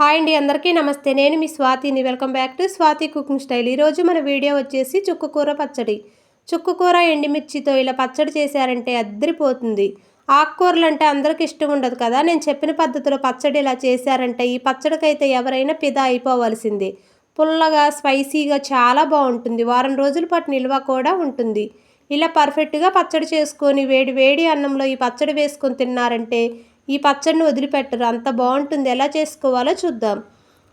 Hi అండి అందరికీ నమస్తే. నేను మీ స్వాతిని. Welcome back to Swathi cooking style. ఈరోజు మన వీడియో వచ్చేసి చుక్కకూర పచ్చడి. చుక్కకూర ఎండిమిర్చితో ఇలా పచ్చడి చేశారంటే అద్దరిపోతుంది. ఆకుకూరలు అంటే అందరికి ఇష్టం ఉండదు కదా. నేను చెప్పిన పద్ధతిలో పచ్చడి ఇలా చేశారంటే ఈ పచ్చడికైతే ఎవరైనా పిదా అయిపోవాల్సిందే. పుల్లగా స్పైసీగా చాలా బాగుంటుంది. వారం రోజుల పాటు నిల్వ కూడా ఉంటుంది. ఇలా పర్ఫెక్ట్గా పచ్చడి చేసుకొని వేడి వేడి అన్నంలో ఈ పచ్చడి వేసుకొని తిన్నారంటే ఈ పచ్చడిని వదిలిపెట్టరు. అంత బాగుంటుంది. ఎలా చేసుకోవాలో చూద్దాం.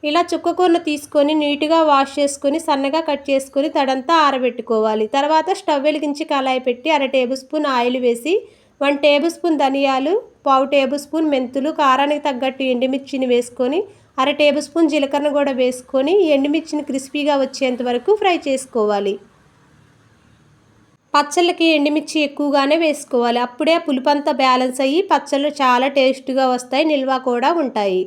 ఇలా చుక్కకూరను తీసుకొని నీట్గా వాష్ చేసుకొని సన్నగా కట్ చేసుకొని తడంతా ఆరబెట్టుకోవాలి. తర్వాత స్టవ్ వెలిగించి కళాయి పెట్టి అర టేబుల్ స్పూన్ ఆయిల్ వేసి వన్ టేబుల్ స్పూన్ ధనియాలు పావు టేబుల్ స్పూన్ మెంతులు కారానికి తగ్గట్టు ఎండుమిర్చిని వేసుకొని అర టేబుల్ స్పూన్ జీలకర్ర కూడా వేసుకొని ఎండుమిర్చిని క్రిస్పీగా వచ్చేంత వరకు ఫ్రై చేసుకోవాలి. పచ్చళ్ళకి ఎండుమిర్చి ఎక్కువగానే వేసుకోవాలి. అప్పుడే పులుపంతా బ్యాలెన్స్ అయ్యి పచ్చళ్ళు చాలా టేస్ట్గా వస్తాయి నిల్వ కూడా ఉంటాయి.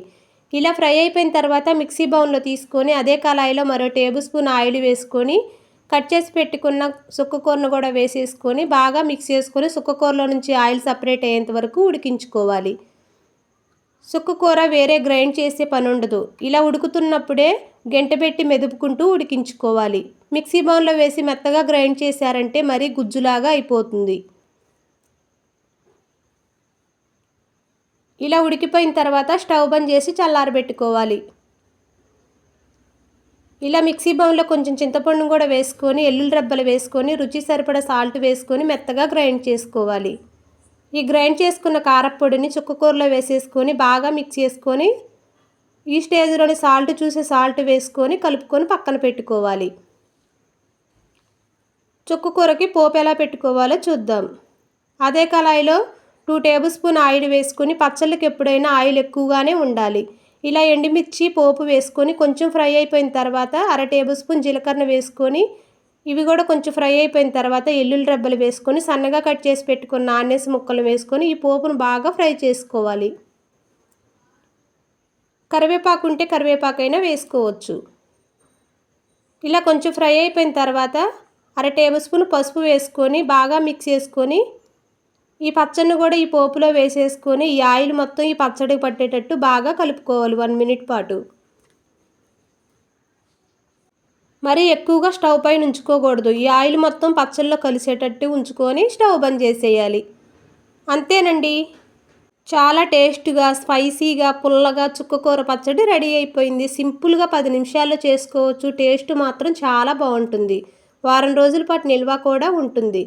ఇలా ఫ్రై అయిపోయిన తర్వాత మిక్సీ బౌన్లో తీసుకొని అదే కళాయిలో మరో టేబుల్ స్పూన్ ఆయిల్ వేసుకొని కట్ చేసి పెట్టుకున్న సుక్కకూరను కూడా వేసేసుకొని బాగా మిక్స్ చేసుకొని సుక్కకూరలో నుంచి ఆయిల్ సపరేట్ అయ్యేంత వరకు ఉడికించుకోవాలి. సుక్కకూర వేరే గ్రైండ్ చేసే పని ఉండదు ఇలా ఉడుకుతున్నప్పుడే గంట పెట్టి మెదుపుకుంటూ ఉడికించుకోవాలి. మిక్సీ బౌన్లో వేసి మెత్తగా గ్రైండ్ చేశారంటే మరీ గుజ్జులాగా అయిపోతుంది. ఇలా ఉడికిపోయిన తర్వాత స్టవ్ బంద్ చేసి చల్లారబెట్టుకోవాలి. ఇలా మిక్సీ బౌన్లో కొంచెం చింతపండు కూడా వేసుకొని ఎల్లుల్లి రబ్బలు వేసుకొని రుచి సరిపడా సాల్ట్ వేసుకొని మెత్తగా గ్రైండ్ చేసుకోవాలి. ఈ గ్రైండ్ చేసుకున్న కారపొడిని చుక్కకూరలో వేసేసుకొని బాగా మిక్స్ చేసుకొని ఈ స్టేజ్లోని సాల్ట్ చూసి సాల్ట్ వేసుకొని కలుపుకొని పక్కన పెట్టుకోవాలి. చుక్కకూరకి పోపు ఎలా పెట్టుకోవాలో చూద్దాం. అదే కళాయిలో టూ టేబుల్ స్పూన్ ఆయిల్ వేసుకొని పచ్చళ్ళకి ఎప్పుడైనా ఆయిల్ ఎక్కువగానే ఉండాలి. ఇలా ఎండుమిర్చి పోపు వేసుకొని కొంచెం ఫ్రై అయిపోయిన తర్వాత అర టేబుల్ స్పూన్ జీలకర్ర వేసుకొని ఇవి కూడా కొంచెం ఫ్రై అయిపోయిన తర్వాత ఎల్లుల్లి రెబ్బలు వేసుకొని సన్నగా కట్ చేసి పెట్టుకున్న ఆనియన్స్ ముక్కలు వేసుకొని ఈ పోపును బాగా ఫ్రై చేసుకోవాలి. కరివేపాకు ఉంటే కరివేపాకైనా వేసుకోవచ్చు. ఇలా కొంచెం ఫ్రై అయిపోయిన తర్వాత అర టేబుల్ స్పూన్ పసుపు వేసుకొని బాగా మిక్స్ చేసుకొని ఈ పచ్చడిని కూడా ఈ పోపులో వేసేసుకొని ఈ ఆయిల్ మొత్తం ఈ పచ్చడికి పట్టేటట్టు బాగా కలుపుకోవాలి వన్ మినిట్ పాటు. మరీ ఎక్కువగా స్టవ్ పైన ఉంచుకోకూడదు. ఈ ఆయిల్ మొత్తం పచ్చళ్ళలో కలిసేటట్టు ఉంచుకొని స్టవ్ బంద్ చేసేయాలి. అంతేనండి. చాలా టేస్ట్గా స్పైసీగా పుల్లగా చుక్కకూర పచ్చడి రెడీ అయిపోయింది. సింపుల్గా పది నిమిషాల్లో చేసుకోవచ్చు. టేస్ట్ మాత్రం చాలా బాగుంటుంది. వారం రోజుల పాటు నిల్వ కూడా ఉంటుంది.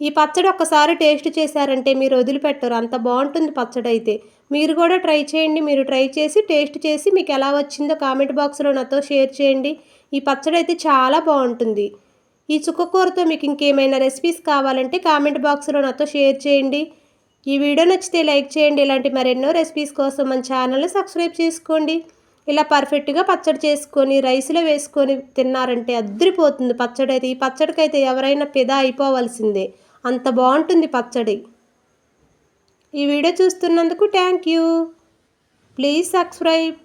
ఈ పచ్చడి ఒక్కసారి టేస్ట్ చేశారంటే మీరు వదిలిపెట్టరు. అంత బాగుంటుంది పచ్చడి అయితే. మీరు కూడా ట్రై చేయండి. మీరు ట్రై చేసి టేస్ట్ చేసి మీకు ఎలా వచ్చిందో కామెంట్ బాక్స్లో నాతో షేర్ చేయండి. ఈ పచ్చడి అయితే చాలా బాగుంటుంది. ఈ చుక్కకూరతో మీకు ఇంకేమైనా రెసిపీస్ కావాలంటే కామెంట్ బాక్స్లో నాతో షేర్ చేయండి. ఈ వీడియో నచ్చితే లైక్ చేయండి. ఇలాంటి మరెన్నో రెసిపీస్ కోసం మన ఛానల్ని సబ్స్క్రైబ్ చేసుకోండి. ఇలా పర్ఫెక్ట్గా పచ్చడి చేసుకొని రైస్లో వేసుకొని తిన్నారంటే అద్దరిపోతుంది పచ్చడి అయితే. ఈ పచ్చడికైతే ఎవరైనా పెదా అయిపోవాల్సిందే. అంత బాగుంటుంది పచ్చడి. ఈ వీడియో చూస్తున్నందుకు థ్యాంక్ యూ ప్లీజ్ సబ్స్క్రైబ్